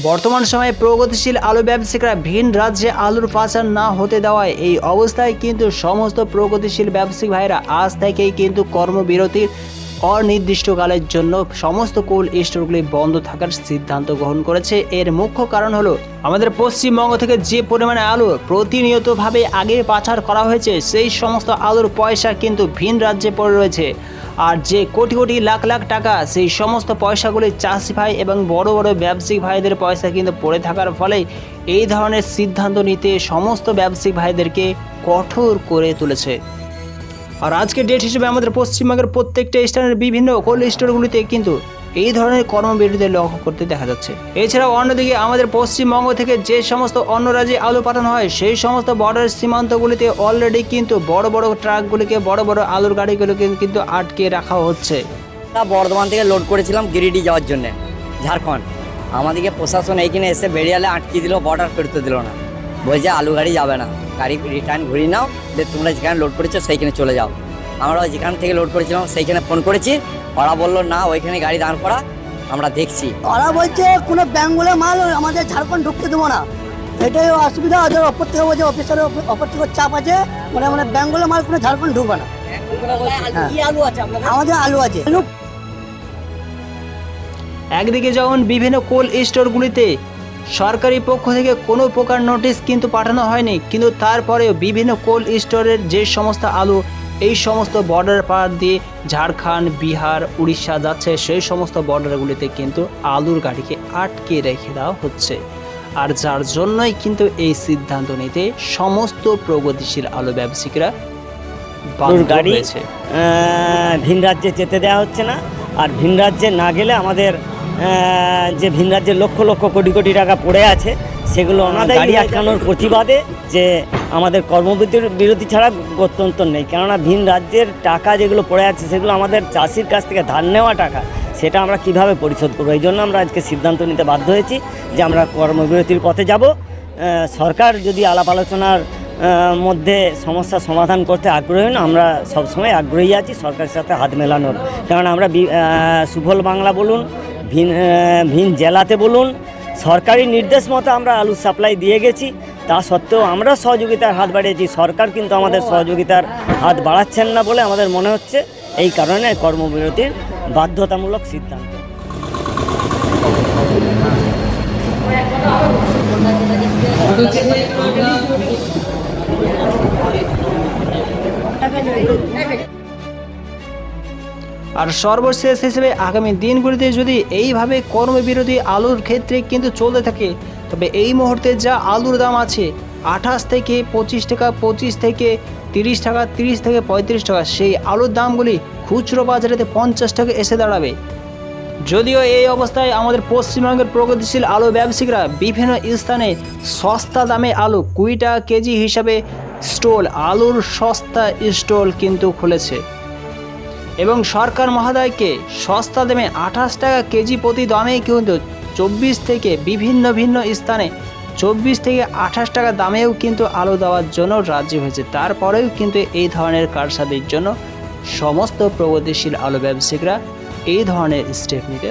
বর্তমান সময়ে প্রগতিশীল আলু ব্যবসায়ীরা ভিন রাজ্যে আলুর পাচার না হতে দেওয়ায় এই অবস্থায় কিন্তু সমস্ত প্রগতিশীল ব্যবসায়িক ভাইরা আজ থেকেই কিন্তু কর্মবিরতির অনির্দিষ্টকালের জন্য সমস্ত কোল্ড স্টোরগুলি বন্ধ থাকার সিদ্ধান্ত গ্রহণ করেছে। এর মুখ্য কারণ হলো, আমাদের পশ্চিমবঙ্গ থেকে যে পরিমাণে আলু প্রতিনিয়তভাবে আগে পাচার করা হয়েছে, সেই সমস্ত আলুর পয়সা কিন্তু ভিন রাজ্যে পড়ে রয়েছে। আর যে কোটি কোটি লাখ লাখ টাকা, সেই সমস্ত পয়সাগুলি চাষি ভাই এবং বড় বড় ব্যবসায়িক ভাইদের পয়সা কিন্তু পড়ে থাকার ফলে এই ধরনের সিদ্ধান্ত নিতে সমস্ত ব্যবসায়িক ভাইদেরকে কঠোর করে তুলেছে। আর আজকে ডেট হিসেবে আমাদের পশ্চিমবঙ্গের প্রত্যেকটা স্থানের বিভিন্ন কোল্ড স্টোরগুলিতে কিন্তু এই ধরনের কর্মবিরতি লক্ষ্য করতে দেখা যাচ্ছে। এছাড়াও অন্যদিকে আমাদের পশ্চিমবঙ্গ থেকে যে সমস্ত অন্য রাজ্যে আলু পাঠানো হয়, সেই সমস্ত বর্ডার সীমান্তগুলিতে অলরেডি কিন্তু বড় বড় ট্রাকগুলিকে, বড় বড় আলুর গাড়িগুলোকে কিন্তু আটকে রাখা হচ্ছে। আমরা বর্ধমান থেকে লোড করেছিলাম গিরিডি যাওয়ার জন্য, ঝাড়খণ্ড। আমাদেরকে প্রশাসন এইখানে এসে বেরিয়ালে আটকে দিল বর্ডার ফেরতে দিল না। বলছে আলু গাড়ি যাবে না। গাড়ি রিটার্ন ঘুরিয়ে নাও যে তোমরা যেখানে লোড করেছ সেইখানে চলে যাও। আমরা যেখান থেকে লোড করেছিলাম সেইখানে ফোন করেছি। ওরা বলল না ওইখানে গাড়ি দাঁড় করা আমরা দেখছি। ওরা বলছে কোনো বেঙ্গলের মাল আমাদের ঝাড়খণ্ড ঢুকতে দেবো না। এটাই অসুবিধা ওদের অপর থেকে বলছে অফিসারের অপর থেকে চাপ আছে। মানে মানে বেঙ্গলের মাল কোনো ঝাড়খণ্ড ঢুকবে না। কি আলু আছে আপনাদের? আমাদের আলু আছে। একদিকে যখন বিভিন্ন কোল্ড স্টোরগুলিতে সরকারি পক্ষ থেকে কোনো প্রকার নোটিশ কিন্তু পাঠানো হয়নি কিন্তু তারপরেও বিভিন্ন কোল্ড স্টোরের যে সমস্ত আলু এই সমস্ত বর্ডার পার দিয়ে ঝাড়খণ্ড বিহার উড়িষ্যা যাচ্ছে সেই সমস্ত বর্ডারগুলিতে কিন্তু আলুর গাড়িকে আটকে রেখে দেওয়া হচ্ছে। আর যার জন্যই কিন্তু এই সিদ্ধান্ত নিতে সমস্ত প্রগতিশীল আলু ব্যবসায়িকরা গাড়ি ভিন রাজ্যে যেতে দেওয়া হচ্ছে না। আর ভিন রাজ্যে না গেলে আমাদের যে ভিন রাজ্যে লক্ষ লক্ষ কোটি কোটি টাকা পড়ে আছে সেগুলো গাড়ি আটকানোর প্রতিবাদে যে আমাদের কর্মবিরতির বিরতি ছাড়া গত্যন্তর নেই। কেননা ভিন রাজ্যের টাকা যেগুলো পড়ে আছে সেগুলো আমাদের চাষির কাছ থেকে ধার নেওয়া টাকা সেটা আমরা কীভাবে পরিশোধ করব? এই জন্য আমরা আজকে সিদ্ধান্ত নিতে বাধ্য হয়েছি যে আমরা কর্মবিরতির পথে যাব। সরকার যদি আলাপ আলোচনার মধ্যে সমস্যার সমাধান করতে আগ্রহী না আমরা সবসময় আগ্রহী আছি সরকারের সাথে হাত মেলানোর। কারণ আমরা সুফল বাংলা বলুন ভিন ভিন জেলাতে বলুন, সরকারি নির্দেশ মতো আমরা আলু সাপ্লাই দিয়ে গেছি। তা সত্ত্বেও আমরা সহযোগিতার হাত বাড়িয়েছি। সরকার কিন্তু আমাদের সহযোগিতার হাত বাড়াচ্ছেন না বলে আমাদের মনে হচ্ছে। এই কারণে কর্মবিরতির বাধ্যতামূলক সিদ্ধান্ত। আর সর্বশেষ হিসেবে আগামী দিনগুলিতে যদি এইভাবে কর্মবিরোধী আলুর ক্ষেত্রে কিন্তু চলতে থাকে, তবে এই মুহূর্তে যা আলুর দাম আছে, আঠাশ থেকে পঁচিশ টাকা, পঁচিশ থেকে তিরিশ টাকা, তিরিশ থেকে পঁয়ত্রিশ টাকা, সেই আলুর দামগুলি খুচরো বাজারেতে পঞ্চাশ টাকা এসে দাঁড়াবে। যদিও এই অবস্থায় আমাদের পশ্চিমবঙ্গের প্রগতিশীল আলু ব্যবসায়িকরা বিভিন্ন স্থানে সস্তা দামে আলু কুড়ি টাকা কেজি হিসাবে স্টল, আলুর সস্তা স্টল কিন্তু খুলেছে। এবং সরকার মহাদয়কে সস্তা দামে আঠাশ টাকা কেজি প্রতি দামে কিন্তু চব্বিশ থেকে বিভিন্ন ভিন্ন স্থানে চব্বিশ থেকে আঠাশ টাকা দামেও কিন্তু আলু দেওয়ার জন্য রাজি হয়েছে। তারপরেও কিন্তু এই ধরনের কারসাদির জন্য সমস্ত প্রগতিশীল আলু ব্যবসায়ীরা এই ধরনের স্টেপ নিতে